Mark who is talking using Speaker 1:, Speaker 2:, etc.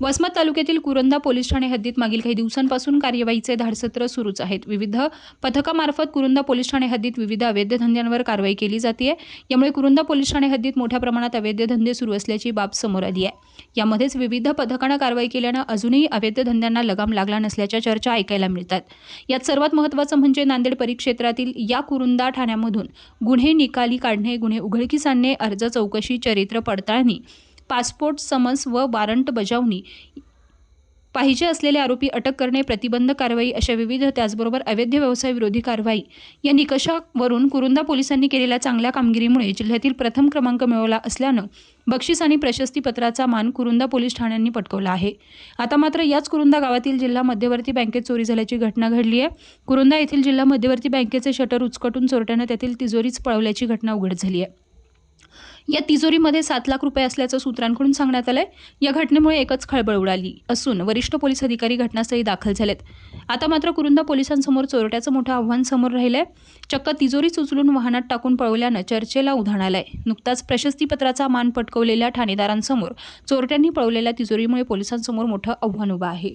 Speaker 1: वसमत तालुक्यातील कुरंदा पोलीस ठाणे हद्दीत मागील काही दिवसांपासून कार्यवाहीचे धाडसत्र सुरूच आहेत. विविध पथकामार्फत कुरुंदा पोलीस ठाणे हद्दीत विविध अवैध धंद्यांवर कारवाई केली जाते यामुळे कुरुंदा पोलीस ठाणे हद्दीत मोठ्या प्रमाणात अवैध धंदे सुरू असल्याची बाब समोर आली आहे. यामध्येच विविध पथकानं कारवाई केल्यानं अजूनही अवैध धंद्यांना लगाम लागला नसल्याच्या चर्चा ऐकायला मिळतात. यात सर्वात महत्त्वाचं म्हणजे नांदेड परिक्षेत्रातील या कुरुंदा ठाण्यामधून गुन्हे निकाली काढणे गुन्हे उघडकीस आणणे अर्ज चौकशी चरित्र पडताळणी पासपोर्ट समन्स व वॉरंट बजावणी. पाहिजे असलेले आरोपी अटक करणे प्रतिबंध कारवाई अशा विविध त्याचबरोबर अवैध व्यवसाय विरोधी कारवाई. या निकषावरून कुरुंदा पोलिसांनी केलेल्या चांगल्या कामगिरीमुळे जिल्ह्यातील प्रथम क्रमांक मिळवला असल्यानं बक्षीस आणि प्रशस्तीपत्राचा मान कुरुंदा पोलीस ठाण्यांनी पटकवला आहे. आता मात्र याच कुरुंदा गावातील जिल्हा मध्यवर्ती बँकेत चोरी झाल्याची घटना घडली आहे कुरुंदा येथील जिल्हा मध्यवर्ती बँकेचे शटर उचकटून चोरट्यानं त्यातील तिजोरीच पळवल्याची घटना उघड झाली आहे या तिजोरीमध्ये सात लाख रुपये असल्याचं सूत्रांकडून सांगण्यात आलंय. या घटनेमुळे एकच खळबळ उडाली असून वरिष्ठ पोलीस अधिकारी घटनास्थळी दाखल झालेत. आता मात्र कुरुंदा पोलिसांसमोर चोरट्याचं मोठं आव्हान समोर राहिलंय. चक्क तिजोरीच उचलून वाहनात टाकून पळवल्यानं चर्चेला उधाण आलंय. नुकताच प्रशस्तीपत्राचा मान पटकवलेल्या ठाणेदारांसमोर चोरट्यांनी पळवलेल्या तिजोरीमुळे पोलिसांसमोर मोठं आव्हान उभं आहे.